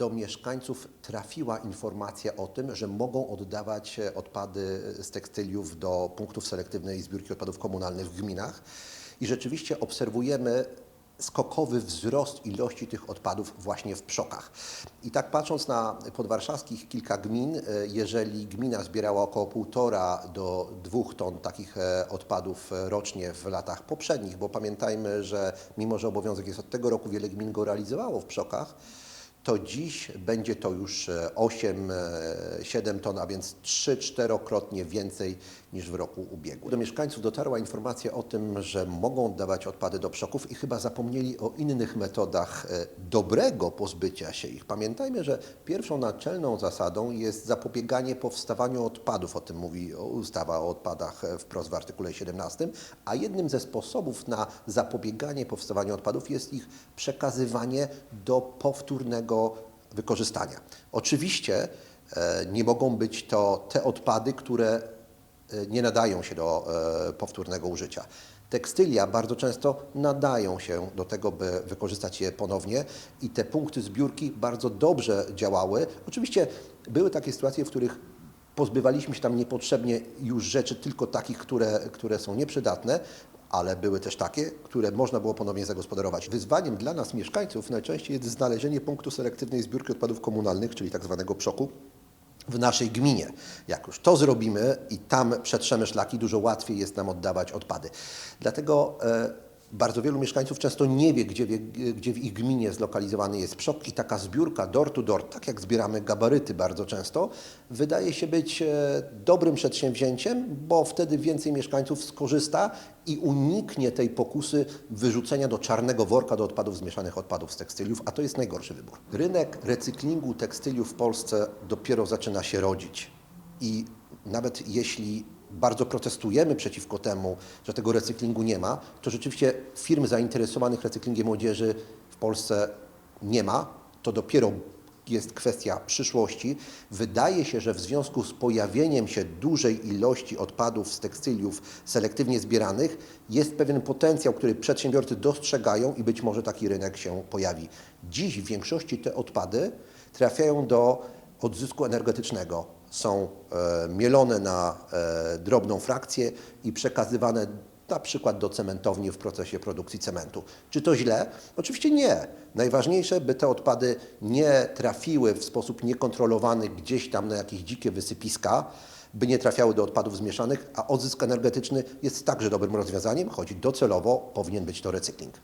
do mieszkańców trafiła informacja o tym, że mogą oddawać e, odpady z tekstyliów do punktów selektywnej zbiórki odpadów komunalnych w gminach i rzeczywiście obserwujemy skokowy wzrost ilości tych odpadów właśnie w przokach. I tak patrząc na podwarszawskich kilka gmin, e, jeżeli gmina zbierała około 1,5 do 2 ton takich e, odpadów rocznie w latach poprzednich, bo pamiętajmy, że mimo, że obowiązek jest od tego roku, wiele gmin go realizowało w przokach, to dziś będzie to już 8-7 ton, a więc 3-4-krotnie więcej niż w roku ubiegłym. Do mieszkańców dotarła informacja o tym, że mogą oddawać odpady do przoków i chyba zapomnieli o innych metodach e, dobrego pozbycia się ich. Pamiętajmy, że pierwszą naczelną zasadą jest zapobieganie powstawaniu odpadów, o tym mówi ustawa o odpadach e, wprost w artykule 17, a jednym ze sposobów na zapobieganie powstawaniu odpadów jest ich przekazywanie do powtórnego wykorzystania. Oczywiście e, nie mogą być to te odpady, które e, nie nadają się do e, powtórnego użycia. Tekstylia bardzo często nadają się do tego, by wykorzystać je ponownie i te punkty zbiórki bardzo dobrze działały. Oczywiście były takie sytuacje, w których pozbywaliśmy się tam niepotrzebnie już rzeczy, tylko takich, które, które są nieprzydatne, ale były też takie, które można było ponownie zagospodarować. Wyzwaniem dla nas, mieszkańców, najczęściej jest znalezienie punktu selektywnej zbiórki odpadów komunalnych, czyli tak zwanego przoku, w naszej gminie. Jak już to zrobimy i tam przetrzemy szlaki, dużo łatwiej jest nam oddawać odpady. Dlatego e, bardzo wielu mieszkańców często nie wie gdzie, gdzie w ich gminie zlokalizowany jest przok i taka zbiórka door to door, tak jak zbieramy gabaryty bardzo często, wydaje się być e, dobrym przedsięwzięciem, bo wtedy więcej mieszkańców skorzysta i uniknie tej pokusy wyrzucenia do czarnego worka do odpadów zmieszanych odpadów z tekstyliów, a to jest najgorszy wybór. Rynek recyklingu tekstyliów w Polsce dopiero zaczyna się rodzić i nawet jeśli bardzo protestujemy przeciwko temu, że tego recyklingu nie ma, to rzeczywiście firm zainteresowanych recyklingiem młodzieży w Polsce nie ma. To dopiero jest kwestia przyszłości. Wydaje się, że w związku z pojawieniem się dużej ilości odpadów z tekstyliów selektywnie zbieranych jest pewien potencjał, który przedsiębiorcy dostrzegają i być może taki rynek się pojawi. Dziś w większości te odpady trafiają do odzysku energetycznego są e, mielone na e, drobną frakcję i przekazywane na przykład do cementowni w procesie produkcji cementu. Czy to źle? Oczywiście nie. Najważniejsze, by te odpady nie trafiły w sposób niekontrolowany gdzieś tam na jakieś dzikie wysypiska, by nie trafiały do odpadów zmieszanych, a odzysk energetyczny jest także dobrym rozwiązaniem, choć docelowo powinien być to recykling.